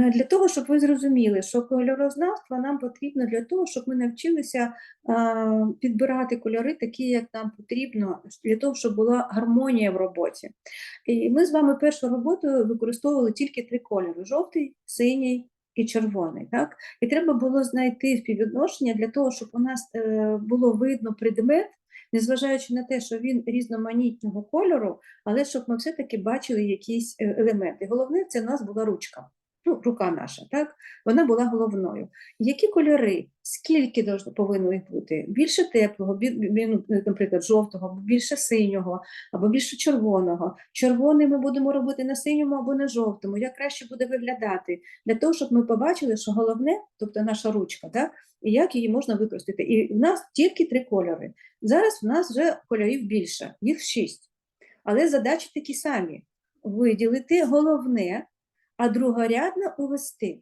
Е, Для того, щоб ви зрозуміли, що кольорознавство нам потрібно для того, щоб ми навчилися підбирати кольори такі, як нам потрібно, для того, щоб була гармонія в роботі. І ми з вами першу роботу використовували тільки три кольори: жовтий, синій і червоний. Так? І треба було знайти співвідношення для того, щоб у нас е, було видно предмет, незважаючи на те, що він різноманітного кольору, але щоб ми все-таки бачили якісь е, елементи. Головне, це у нас була ручка. Ну, рука наша, так? Вона була головною. Які кольори, скільки повинно їх бути? Більше теплого, ну, наприклад, жовтого, більше синього, або більше червоного. Червоний ми будемо робити на синьому або на жовтому. Як краще буде виглядати? Для того, щоб ми побачили, що головне, тобто наша ручка, так? і як її можна використати. І в нас тільки три кольори. Зараз в нас вже кольорів більше, їх шість. Але задачі такі самі: виділити головне, а другорядне увести.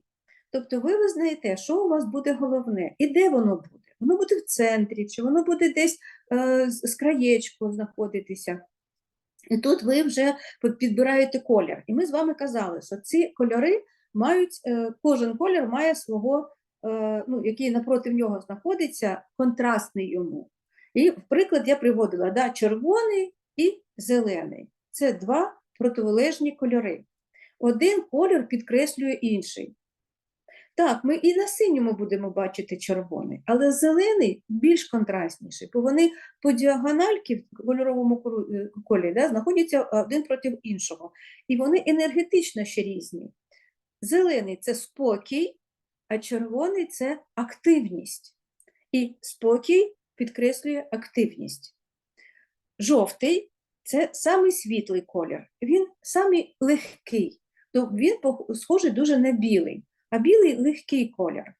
Тобто ви визнаєте, що у вас буде головне і де воно буде. Воно буде в центрі, чи воно буде десь е, з краєчку знаходитися. І тут ви вже підбираєте колір. І ми з вами казали, що ці кольори мають, е, кожен колір має свого, е, ну, який напроти нього знаходиться, контрастний йому. І, в приклад, я приводила да, червоний і зелений. Це два протилежні кольори. Один колір підкреслює інший. Так, ми і на синьому будемо бачити червоний, але зелений більш контрастніший, бо вони по діагональки в кольоровому е, колі да, знаходяться один проти іншого. І вони енергетично ще різні. Зелений це спокій, а червоний це активність. І спокій підкреслює активність. Жовтий це самий світлий колір, він самий легкий, то він схожий дуже на білий, а білий легкий колір.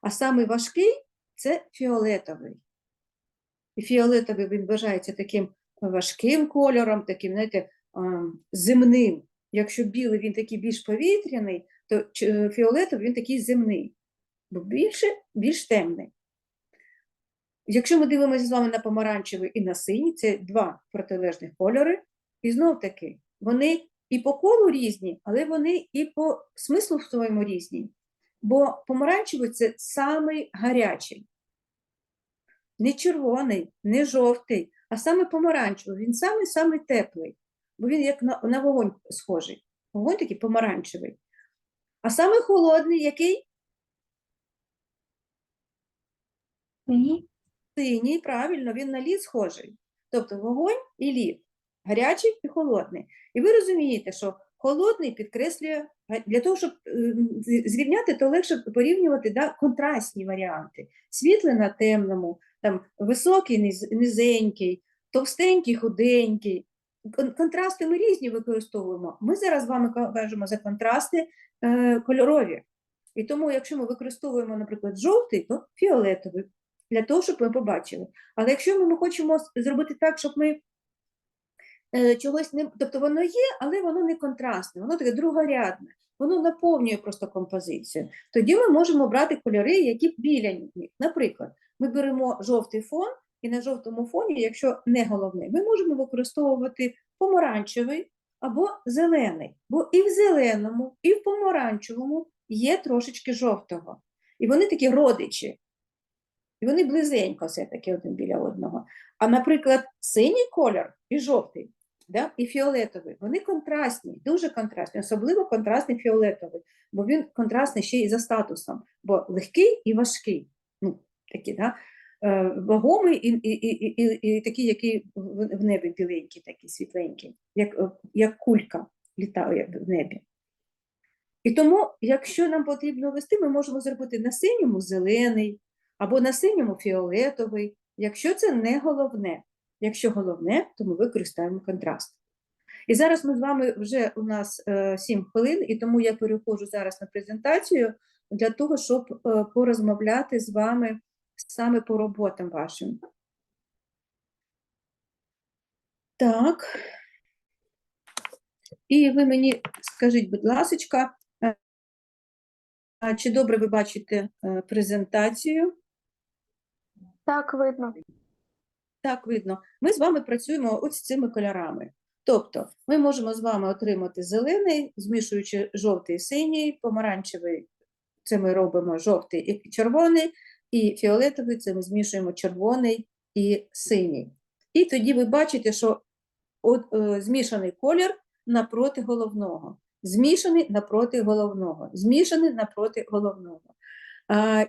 А самий важкий це фіолетовий. І фіолетовий він вважається таким важким кольором, таким, знаєте, земним. Якщо білий він такий більш повітряний, то фіолетовий він такий земний, бо більше, більш темний. Якщо ми дивимося з вами на помаранчевий і на синій, це два протилежних кольори, і знов таки вони і по колу різні, але вони і по смислу в своєму різні. Бо помаранчевий це самий гарячий. Не червоний, не жовтий, а саме помаранчевий. Він самий самий теплий, бо він як на, на вогонь схожий. Вогонь такий помаранчевий. А саме холодний, який Ні. Синій, правильно, він на лід схожий. Тобто вогонь і лід, гарячий і холодний. І ви розумієте, що холодний підкреслює, для того, щоб е, зрівняти, то легше порівнювати да, контрастні варіанти. Світлий на темному, там, високий, низенький, товстенький, худенький. Контрасти ми різні використовуємо. Ми зараз з вами кажемо за контрасти е, кольорові. І тому, якщо ми використовуємо, наприклад, жовтий, то фіолетовий для того, щоб ми побачили. Але якщо ми, хочемо зробити так, щоб ми чогось не. Тобто воно є, але воно не контрастне, воно таке другорядне, воно наповнює просто композицію. Тоді ми можемо брати кольори, які біля них. Наприклад, ми беремо жовтий фон, і на жовтому фоні, якщо не головний, ми можемо використовувати помаранчевий або зелений. Бо і в зеленому, і в помаранчевому є трошечки жовтого. І вони такі родичі. І вони близенько все-таки один біля одного. А, наприклад, синій колір і жовтий, да, і фіолетовий, вони контрастні, дуже контрастні, особливо контрастний фіолетовий, бо він контрастний ще й за статусом, бо легкий і важкий. Ну, такі, да, е, вагомий і, і, і, і, і такий, який в в небі біленький, такий світленький, як, е, як кулька літає в небі. І тому, якщо нам потрібно вести, ми можемо зробити на синьому зелений, або на синьому фіолетовий, якщо це не головне. Якщо головне, то ми використаємо контраст. І зараз ми з вами вже у нас е, 7 хвилин, і тому я переходжу зараз на презентацію для того, щоб е, порозмовляти з вами саме по роботам вашим. Так. І ви мені скажіть, будь ласка, чи добре ви бачите е, презентацію? Так, видно. Так, видно. Ми з вами працюємо ось цими кольорами. Тобто ми можемо з вами отримати зелений, змішуючи жовтий і синій, помаранчевий це ми робимо жовтий і червоний, і фіолетовий це ми змішуємо червоний і синій. І тоді ви бачите, що от, е, змішаний колір напроти головного, змішаний напроти головного, змішаний напроти головного.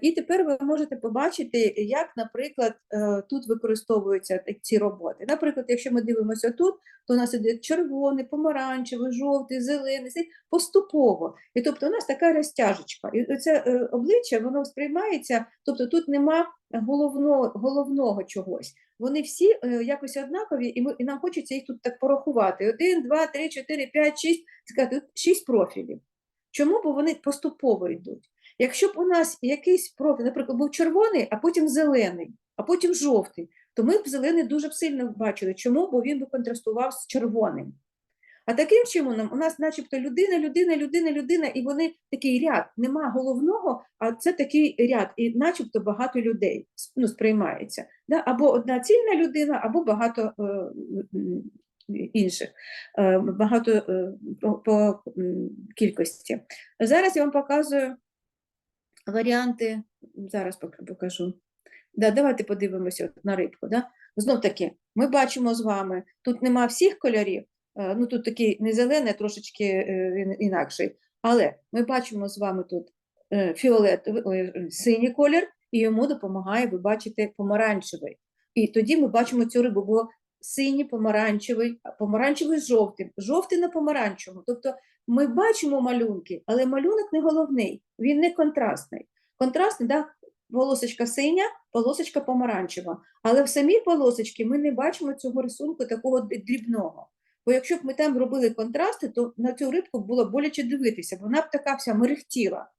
І тепер ви можете побачити, як, наприклад, е, тут використовуються ці роботи. Наприклад, якщо ми дивимося тут, то у нас іде червоний, помаранчевий, жовтий, зелений, поступово. І тобто у нас така розтяжечка. І це е, обличчя воно сприймається, тобто тут нема головного, головного чогось. Вони всі е, якось однакові, і, ми, і нам хочеться їх тут так порахувати. Один, два, три, чотири, п'ять, шість, сказати, шість профілів. Чому? Бо вони поступово йдуть. Якщо б у нас якийсь профіль, наприклад, був червоний, а потім зелений, а потім жовтий, то ми б зелений дуже б сильно бачили. Чому? Бо він би контрастував з червоним. А таким чином у нас начебто людина, людина, людина, людина, і вони такий ряд, нема головного, а це такий ряд, і начебто багато людей ну, сприймається. Да? Або одна цільна людина, або багато е, інших, е, багато е, по, по кількості. Зараз я вам показую варіанти. Зараз покажу. Да, давайте подивимося на рибку. Да? Знов таки, ми бачимо з вами, тут нема всіх кольорів, е, ну тут такий не зелений, а трошечки е, інакший. Але ми бачимо з вами тут е, фіолетовий, синій колір, і йому допомагає, ви бачите, помаранчевий. І тоді ми бачимо цю рибу, бо синій, помаранчевий, помаранчевий з жовтим, жовтий на помаранчевому. Тобто ми бачимо малюнки, але малюнок не головний, він не контрастний. Контрастний, да, полосочка синя, полосочка помаранчева. Але в самій полосочці ми не бачимо цього рисунку такого дрібного. Бо якщо б ми там робили контрасти, то на цю рибку було боляче дивитися, вона б така вся мерехтіла.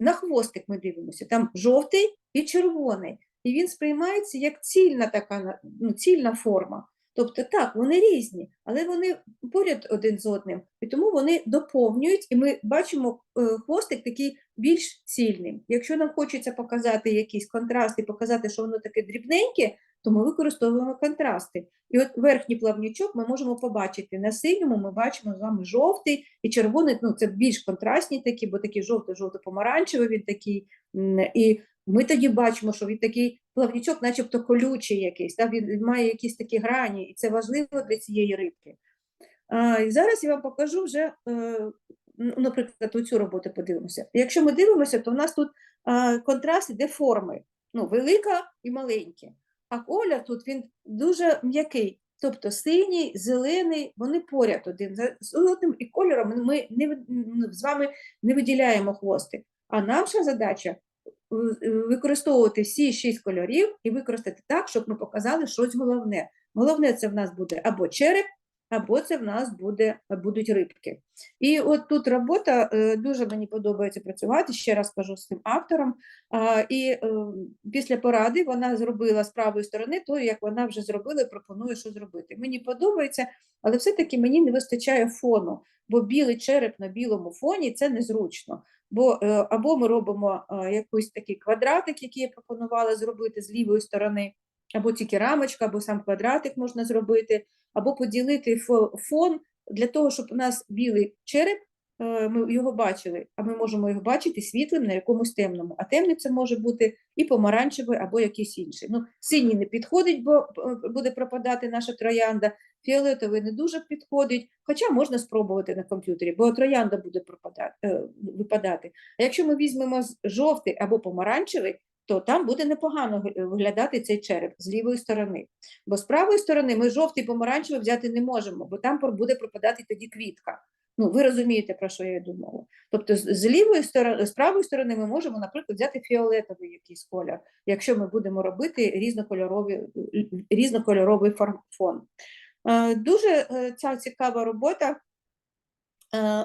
На хвостик ми дивимося, там жовтий і червоний. І він сприймається як цільна така ну, цільна форма. Тобто так, вони різні, але вони поряд один з одним, і тому вони доповнюють, і ми бачимо е, хвостик такий більш цільним. Якщо нам хочеться показати якийсь контраст і показати, що воно таке дрібненьке, то ми використовуємо контрасти. І от верхній плавнічок ми можемо побачити. На синьому ми бачимо з вами жовтий і червоний, ну це більш контрастні такі, бо такий жовто-жовто-помаранчевий він такий. І ми тоді бачимо, що він такий плавнічок, начебто колючий якийсь, так? він має якісь такі грані, і це важливо для цієї рибки. А, і зараз я вам покажу вже, е, ну, наприклад, оцю роботу подивимося. Якщо ми дивимося, то в нас тут а, контраст іде форми, ну, велика і маленька. А колір тут він дуже м'який. Тобто синій, зелений, вони поряд один з одним, і кольором ми не, з вами не виділяємо хвостик. А наша задача використовувати всі шість кольорів і використати так, щоб ми показали щось головне. Головне це в нас буде або череп, або це в нас буде, будуть рибки. І от тут робота е, дуже мені подобається працювати, ще раз кажу з цим автором. І е, після поради вона зробила з правої сторони то, як вона вже зробила і пропонує, що зробити. Мені подобається, але все-таки мені не вистачає фону, бо білий череп на білому фоні це незручно. Бо е, або ми робимо якийсь такий квадратик, який я пропонувала зробити з лівої сторони, або тільки рамочка, або сам квадратик можна зробити, або поділити фон для того, щоб у нас білий череп, е, ми його бачили, а ми можемо його бачити світлим на якомусь темному. А темний це може бути і помаранчевий, або якийсь інший. Ну, синій не підходить, бо е, буде пропадати наша троянда. Фіолетовий не дуже підходить, хоча можна спробувати на комп'ютері, бо троянда буде пропадати, е, випадати. А якщо ми візьмемо жовтий або помаранчевий, то там буде непогано ви- виглядати цей череп з лівої сторони. Бо з правої сторони ми жовтий помаранчевий взяти не можемо, бо там буде пропадати тоді квітка. Ну, ви розумієте, про що я думала. Тобто, з, лівої сторони, з правої сторони ми можемо, наприклад, взяти фіолетовий якийсь колір, якщо ми будемо робити різнокольорові, різнокольоровий фон. Е, Дуже е, ця цікава робота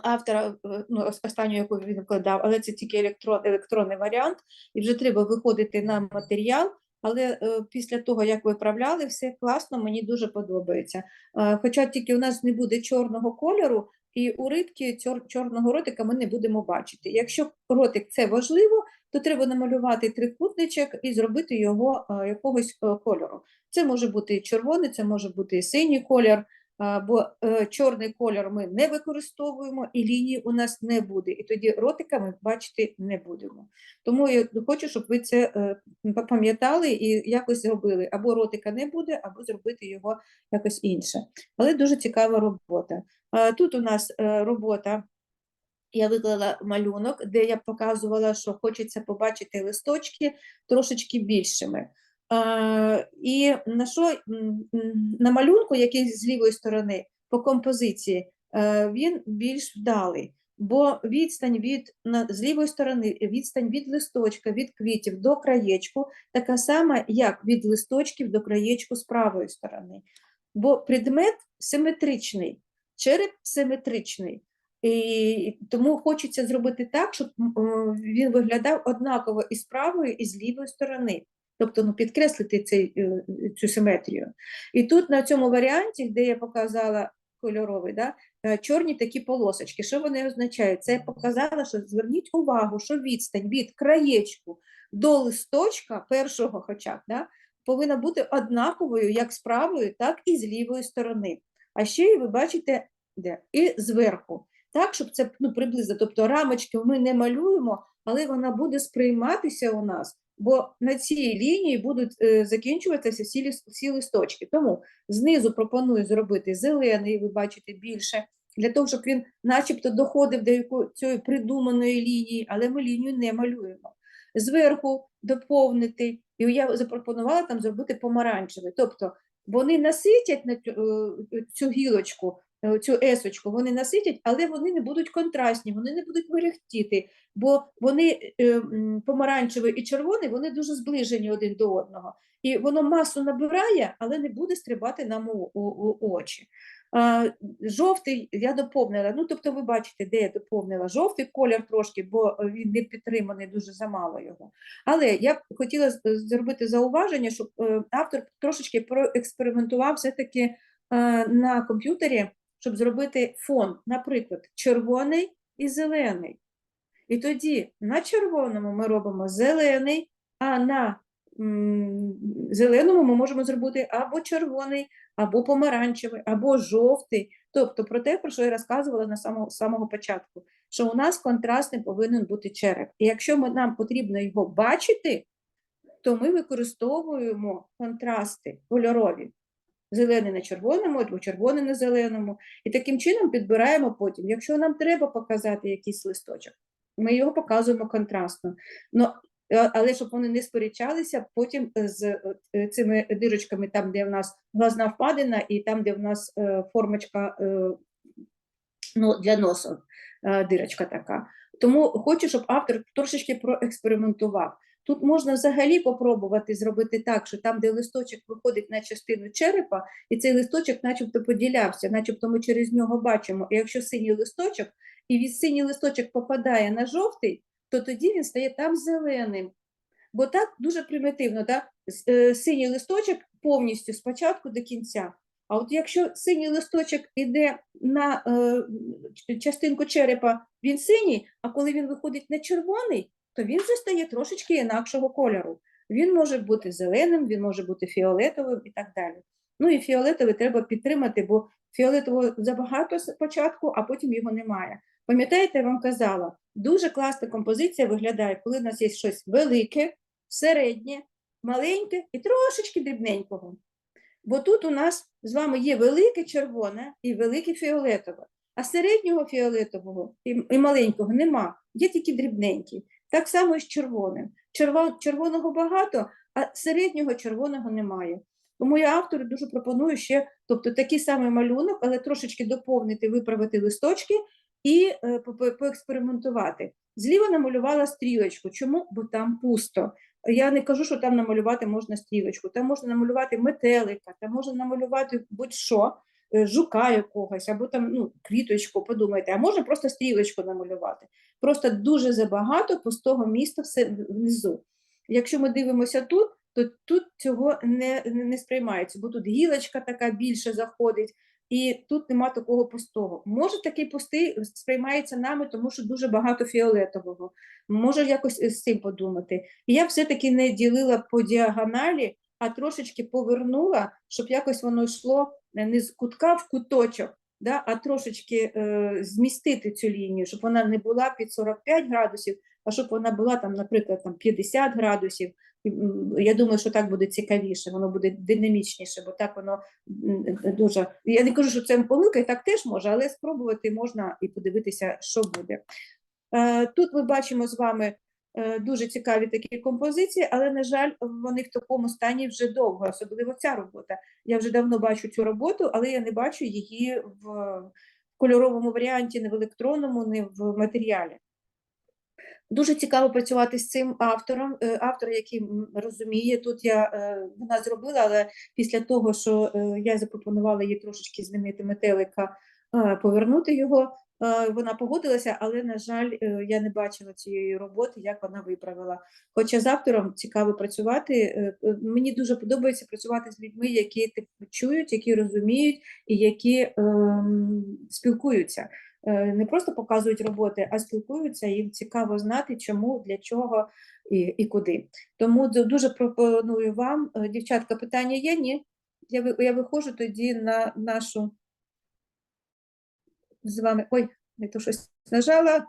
автора, е, ну, ос- останню, яку він вкладав, але це тільки електрон, електронний варіант, і вже треба виходити на матеріал. Але е, після того, як виправляли, все класно, мені дуже подобається. Е, хоча тільки у нас не буде чорного кольору, і у рибки чор, чорного ротика ми не будемо бачити. Якщо ротик це важливо, то треба намалювати трикутничок і зробити його е, якогось е, кольору. Це може бути червоний, це може бути синій колір. Бо е, чорний кольор ми не використовуємо, і лінії у нас не буде. І тоді ротика ми бачити не будемо. Тому я хочу, щоб ви це е, пам'ятали і якось зробили. Або ротика не буде, або зробити його якось інше. Але дуже цікава робота. Тут у нас е, робота. Я виклала малюнок, де я показувала, що хочеться побачити листочки трошечки більшими. А, і на що на малюнку, який з лівої сторони по композиції, е, він більш вдалий, бо відстань від з лівої сторони, відстань від листочка, від квітів до краєчку, така сама, як від листочків до краєчку з правої сторони. Бо предмет симетричний, череп симетричний. І тому хочеться зробити так, щоб е, він виглядав однаково і з правої, і з лівої сторони. Тобто ну, підкреслити цей, е, цю симетрію. І тут на цьому варіанті, де я показала кольоровий, да, е, чорні такі полосочки. Що вони означають? Це я показала, що зверніть увагу, що відстань від краєчку до листочка першого хоча да, повинна бути однаковою як з правої, так і з лівої сторони. А ще і ви бачите, де? І зверху. Так, щоб це ну, приблизно, тобто рамочки ми не малюємо, але вона буде сприйматися у нас, бо на цій лінії будуть е, закінчуватися всі, всі листочки. Тому знизу пропоную зробити зелений, ви бачите більше, для того, щоб він начебто доходив до цієї придуманої лінії, але ми лінію не малюємо. Зверху доповнити, і я запропонувала там зробити помаранчевий. Тобто вони наситять на цю, е, цю гілочку, цю есочку, вони наситять, але вони не будуть контрастні, вони не будуть мерехтіти, бо вони е, помаранчевий і червоний, вони дуже зближені один до одного. І воно масу набирає, але не буде стрибати нам у, у, у очі. А, жовтий я доповнила. Ну, тобто, ви бачите, де я доповнила жовтий колір трошки, бо е, він не підтриманий, дуже замало його. Але я хотіла зробити зауваження, щоб е, автор трошечки проекспериментував все-таки е, на комп'ютері, щоб зробити фон, наприклад, червоний і зелений. І тоді на червоному ми робимо зелений, а на зеленому ми можемо зробити або червоний, або помаранчевий, або жовтий. Тобто про те, про що я розказувала на самого, самого початку, що у нас контрастний повинен бути череп. І якщо ми, нам потрібно його бачити, то ми використовуємо контрасти кольорові. Зелений на червоному або червоний на зеленому. І таким чином підбираємо потім. Якщо нам треба показати якийсь листочок, ми його показуємо контрастно. Ну, е, але щоб вони не сперечалися потім з е, цими дирочками, там, де в нас глазна впадина, і там, де в нас е, формочка е, ну, для носу, е, дирочка така. Тому хочу, щоб автор трошечки проекспериментував. Тут можна взагалі попробувати зробити так, що там, де листочок виходить на частину черепа, і цей листочок начебто поділявся, начебто ми через нього бачимо. І якщо синій листочок, і від синій листочок попадає на жовтий, то тоді він стає там зеленим. Бо так дуже примітивно, так? Е, синій листочок повністю спочатку до кінця. А от якщо синій листочок іде на е, частинку черепа, він синій, а коли він виходить на червоний, то він вже стає трошечки інакшого кольору. Він може бути зеленим, він може бути фіолетовим і так далі. Ну і фіолетовий треба підтримати, бо фіолетового забагато спочатку, а потім його немає. Пам'ятаєте, я вам казала, дуже класна композиція виглядає, коли в нас є щось велике, середнє, маленьке і трошечки дрібненького. Бо тут у нас з вами є велике червоне і велике фіолетове, а середнього фіолетового і, маленького нема, є тільки дрібненькі. Так само з червоним. Черво- червоного багато, а середнього червоного немає. Тому я автору дуже пропоную ще, тобто такий самий малюнок, але трошечки доповнити, виправити листочки і е, по- по- поекспериментувати. Зліва намалювала стрілочку. Чому? Бо там пусто. Я не кажу, що там намалювати можна стрілочку, там можна намалювати метелика, там можна намалювати будь-що, жука якогось, або там ну, квіточку, подумайте, а можна просто стрілочку намалювати. Просто дуже забагато пустого міста все внизу. Якщо ми дивимося тут, то тут цього не, не сприймається, бо тут гілочка така більше заходить, і тут нема такого пустого. Може, такий пустий сприймається нами, тому що дуже багато фіолетового. Може якось з цим подумати. І я все-таки не ділила по діагоналі, а трошечки повернула, щоб якось воно йшло не з кутка в куточок, да, а трошечки е, змістити цю лінію, щоб вона не була під 45 градусів, а щоб вона була там, наприклад, там 50 градусів. Я думаю, що так буде цікавіше, воно буде динамічніше, бо так воно дуже. Я не кажу, що це помилка, і так теж може, але спробувати можна і подивитися, що буде. Е, Тут ми бачимо з вами дуже цікаві такі композиції, але, на жаль, вони в такому стані вже довго, особливо ця робота. Я вже давно бачу цю роботу, але я не бачу її в кольоровому варіанті, не в електронному, не в матеріалі. Дуже цікаво працювати з цим автором, е, автор, який розуміє. Тут я е, вона зробила, але після того, що е, я запропонувала їй трошечки змінити метелика, е, повернути його. Е, Вона погодилася, але, на жаль, е, я не бачила цієї роботи, як вона виправила. Хоча з автором цікаво працювати. е, Мені дуже подобається працювати з людьми, які типу, чують, які розуміють і які ем, спілкуються. Не просто показують роботи, а спілкуються. Їм цікаво знати, чому, для чого і, і куди. Тому дуже пропоную вам, дівчатка, питання є? Ні? Я, я виходжу тоді на нашу з вами. Ой, не то щось нажала.